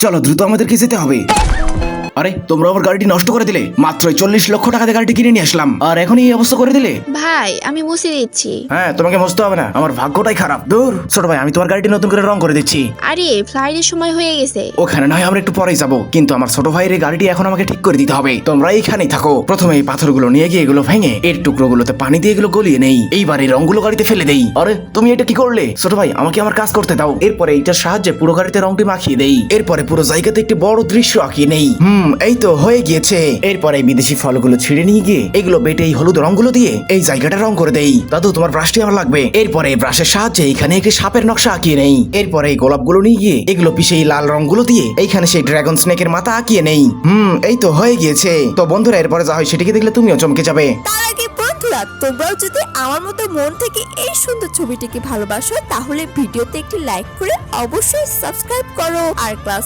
চলো দ্রুত আমাদেরকে যেতে হবে। আরে তোমরা আমার গাড়িটি নষ্ট করে দিলে। মাত্র চল্লিশ লক্ষ টাকা দিয়ে গাড়িটি কিনে নিয়ে আসলাম। আর এখন এই অবস্থা করে দিলে? ভাই আমি মুছে দিচ্ছি। হ্যাঁ তোমাকে বুঝতে হবে না। আমার ভাগ্যটাই খারাপ। দূর ছোট ভাই আমি তোমার গাড়িটি নতুন করে রং করে দিচ্ছি। আরে ফ্লাইটের সময় হয়ে গেছে। ওখানে নয় আমরা একটু পরেই যাব। কিন্তু আমার ছোট ভাইয়ের এই গাড়িটি এখন আমাকে ঠিক করে দিতে হবে। তোমরা এইখানেই থাকো। প্রথমে এই পাথরগুলো নিয়ে গিয়ে এগুলো ভেঙে এর টুকরোগুলোতে পানি দিয়ে এগুলো গলিয়ে নেই। এইবার এই রংগুলো গাড়িতে ফেলে দেই। আরে তুমি এটা কি করলে? ছোট ভাই আমাকে আমার কাজ করতে দাও। এরপরে এইটার সাহায্যে পুরো গাড়িতে রংটি মাখিয়ে দেই। এরপরে পুরো জায়গাতে একটি বড় দৃশ্য আঁকিয়ে নেই। এই তো হয়ে গিয়েছে। এরপরে এই বিদেশি ফলগুলো ছিঁড়ে নিয়ে গিয়ে এগুলো বেটে এই হলুদ রংগুলো দিয়ে এই জায়গাটা রং করে দেই। দাদু, তোমার ব্রাশটি আমার লাগবে। এরপরে এই ব্রাশের সাহায্যে এখানে একটি সাপের নকশা আঁকিয়ে নেই। এরপরে এই গোলাপগুলো নিয়ে গিয়ে এগুলো পিষে এই লাল রংগুলো দিয়ে এইখানে সেই ড্রাগন স্নেকের মাথা আঁকিয়ে নেই। হুম, এই তো হয়ে গিয়েছে। তো বন্ধুরা, এরপরে যা হয় সেটিকে দেখলে তুমিও চমকে যাবে। তোমরাও যদি আমার মতো মন থেকে এই সুন্দর ছবিটিকে ভালোবাসো, তাহলে ভিডিওতে একটি লাইক করে অবশ্যই সাবস্ক্রাইব করো। আর ক্লাস